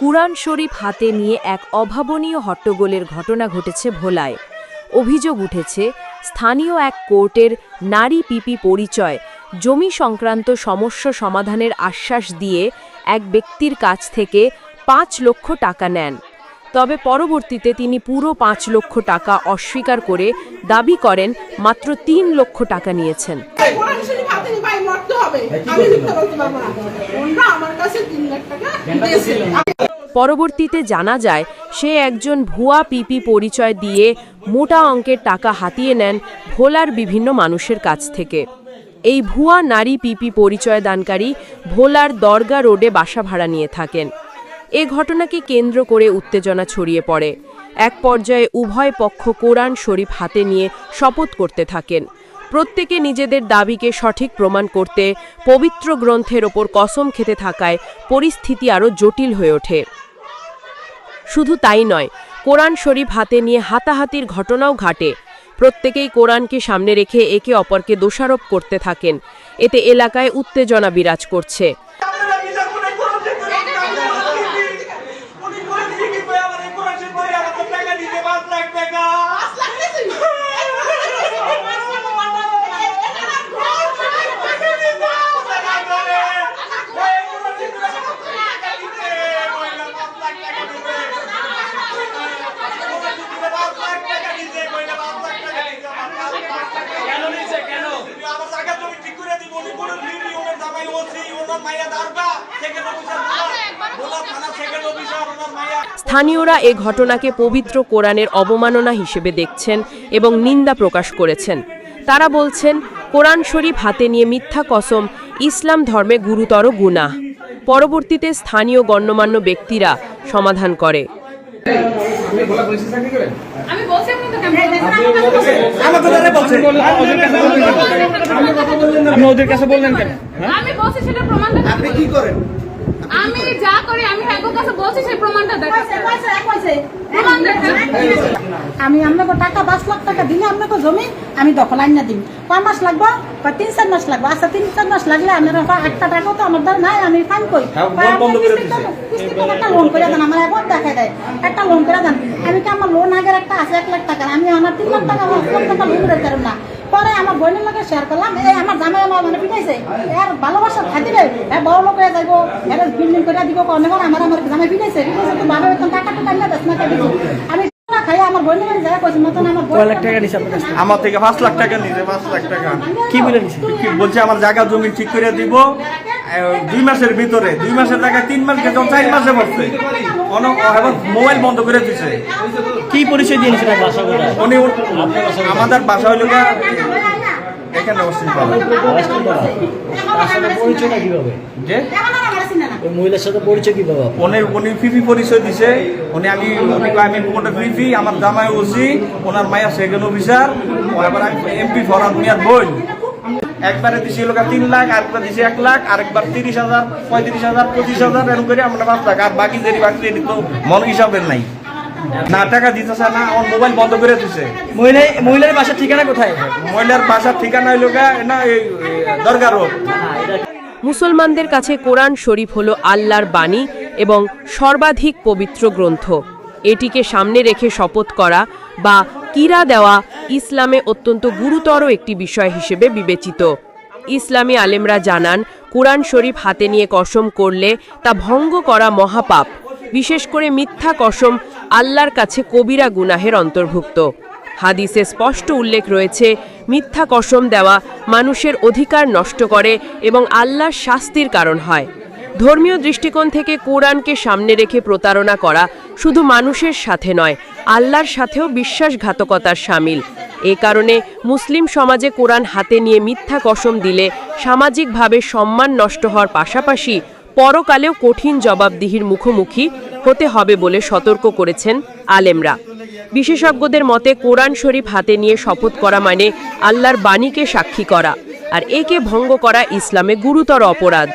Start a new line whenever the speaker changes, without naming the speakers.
কুরআন শরীফ হাতে নিয়ে এক অভাবনীয় হট্টগোলের ঘটনা ঘটেছে ভোলায়। অভিযোগ উঠেছে, স্থানীয় এক কোর্টের নারী পিপি পরিচয়, জমি সংক্রান্ত সমস্যা সমাধানের আশ্বাস দিয়ে এক ব্যক্তির কাছ থেকে পাঁচ লক্ষ টাকা নেন। তবে পরবর্তীতে তিনি পুরো পাঁচ লক্ষ টাকা অস্বীকার করে দাবি করেন, মাত্র তিন লক্ষ টাকা নিয়েছেন।
আমার কাছে লাখ টাকা
পরবর্তীতে জানা যায়, সে একজন ভুয়া পিপি পরিচয় দিয়ে মোটা অঙ্কের টাকা হাতিয়ে নেন ভোলার বিভিন্ন মানুষের কাছ থেকে। এই ভুয়া নারী পিপি পরিচয় দানকারী ভোলার দরগা রোডে বাসা ভাড়া নিয়ে থাকেন। এ ঘটনাকে কেন্দ্র করে উত্তেজনা ছড়িয়ে পড়ে। এক পর্যায়ে উভয় পক্ষ কোরআন শরীফ হাতে নিয়ে শপথ করতে থাকেন। প্রত্যেকে নিজেদের দাবিকে সঠিক প্রমাণ করতে, পবিত্র গ্রন্থের ওপর কসম খেতে থাকায় পরিস্থিতি আরও জটিল হয়ে ওঠে। শুধু তাই নয়, কোরআন শরীফ হাতে নিয়ে হাতাহাতির ঘটনাও ঘটে। প্রত্যেকেই কোরআনকে সামনে রেখে একে অপরকে দোষারোপ করতে থাকেন। এতে এলাকায় উত্তেজনা বিরাজ করছে
আপনারা বিচার করে কোরআন থেকে উনি করে দিয়ে কি কই আমার এই কোরআন শরীফ পড়ে আমার তো টাকা দিতে পাঁচ লাখ টাকা
পাঁচ লাখ দিয়েছে
টাকা করে এই কোরআন শরীফ টাকা দিতে কইলা পাঁচ লাখ টাকা দিতে পাঁচ লাখ টাকা দিতে কইলা পাঁচ লাখ টাকা দিতে কেন নিছে কেন আমার জায়গা জমি ঠিক করে দিব উনি কোনো ফিরি ওনার জামাই ওসি ওনার মাইয়া দারবা সেকেন্ড অফিসার বলা থানা সেকেন্ড অফিসার ওনার মাইয়া
স্থানীয়রা এ ঘটনাকে পবিত্র কোরআনের অবমাননা হিসেবে দেখছেন এবং নিন্দা প্রকাশ করেছেন। তারা বলছেন কোরআন শরীফ হাতে নিয়ে মিথ্যা কসম ইসলাম ধর্মে গুরুতর গুনাহ। পরবর্তীতে স্থানীয় গণ্যমান্য ব্যক্তিরা সমাধান করে।
আমি বলছি
আমার
আপনি ওদের কাছে বললেন কেন?
আমি বলছি সেটা প্রমাণটা আপনি কি করেন? আমি যা করি আমি হ্যাগো কাছে বলছি সেই প্রমাণটা দেখা প্রমাণ দেখা
আমি আপনাকে টাকা পাঁচ লাখ টাকা দিলে আপনাকে জমি আমি দখল আইনা দিন কয় মাস লাগবো? কয় তিন চার মাস লাগবে? আচ্ছা তিন চার মাস লাগলে আপনার একটা টাকাও তো আমার দ্বারা নাই আমি ফাইন করি।
হ্যাঁ।
টাকা- টাকা একটা লোন করে দেন আমার এখন দেখা দেয়। একটা লোন করে দেন। আমি কি আমার লোন আগের একটা আছে এক লাখ টাকা? আমি আমার তিন লাখ টাকা আমার লাখ টাকা লোন করে না। পরে আমার বোনের লোকে শেয়ার করলাম এই আমার জামাই আমার মানে পিটাইছে। এর ভালোবাসা খাতিরে হ্যাঁ বড় লোক হয়ে যাইব এর বিল্ডিং করে দিব অনেক আমার আমার জামাই পিটাইছে। পিটাইছে তো ভাবে বেতন টাকা টাকা না আমি খাই আমার বোনের বাড়ি কইছি মতন আমার
কয় লাখ টাকা আপনার
আমার থেকে পাঁচ লাখ টাকা নিতে পাঁচ লাখ টাকা।
কি বলে
কি বলছে আমার জায়গা জমি ঠিক করে দিব দুই মাসের ভিতরে দুই মাসের টাকা তিন মাস গেছে চার মাসে বসছে মোবাইল বন্ধ করে দিছে।
কি পরিচয় দিয়ে নিয়েছিলেন বাসা
উনি আমাদের বাসা হইল এখানে অবস্থিত। পাবে
পরিচয়টা কীভাবে?
যে?
মহিলার সাথে পরিচয় কীভাবে?
উনি উনি ফিফি পরিচয় দিছে। উনি আমি আমি কোনটা ফিফি আমার জামাই ওসি ওনার মায়া সেকেন্ড অফিসার এবার আমি এমপি ফরাদ মিয়ার বোন। একবারে দিছি লোক তিন লাখ আরেকবার দিছি এক লাখ আরেকবার তিরিশ হাজার পঁয়ত্রিশ হাজার পঁচিশ হাজার এরকম করে আমরা পাঁচ লাখ। আর বাকি দেরি বাকি দেরি তো মন হিসাবের নাই। না টাকা দিতেছে না আমার মোবাইল বন্ধ করে দিছে।
মহিলা মহিলার বাসার ঠিকানা কোথায়?
মহিলার বাসার ঠিকানা হইল না এই দরগা রোড।
মুসলমানদের কাছে কোরআন শরীফ হল আল্লাহর বাণী এবং সর্বাধিক পবিত্র গ্রন্থ। এটিকে সামনে রেখে শপথ করা বা কিরা দেওয়া ইসলামে অত্যন্ত গুরুতর একটি বিষয় হিসেবে বিবেচিত। ইসলামী আলেমরা জানান, কোরআন শরীফ হাতে নিয়ে কসম করলে তা ভঙ্গ করা মহাপাপ। বিশেষ করে মিথ্যা কসম আল্লাহর কাছে কবিরা গুনাহের অন্তর্ভুক্ত। হাদিসে স্পষ্ট উল্লেখ রয়েছে, মিথ্যা কসম দেওয়া মানুষের অধিকার নষ্ট করে এবং আল্লাহর শাস্তির কারণ হয়। ধর্মীয় দৃষ্টিকোণ থেকে কোরআনকে সামনে রেখে প্রতারণা করা শুধু মানুষের সাথে নয়, আল্লাহর সাথেও বিশ্বাসঘাতকতার সামিল। এ কারণে মুসলিম সমাজে কোরআন হাতে নিয়ে মিথ্যা কসম দিলে সামাজিকভাবে সম্মান নষ্ট হওয়ার পাশাপাশি পরকালেও কঠিন জবাবদিহির মুখোমুখি হতে হবে বলে সতর্ক করেছেন আলেমরা। বিশেষজ্ঞদের মতে, কোরআন শরীফ হাতে নিয়ে শপথ করা মানে আল্লাহর বাণীকে সাক্ষী করা, আর একে ভঙ্গ করা ইসলামে গুরুতর অপরাধ।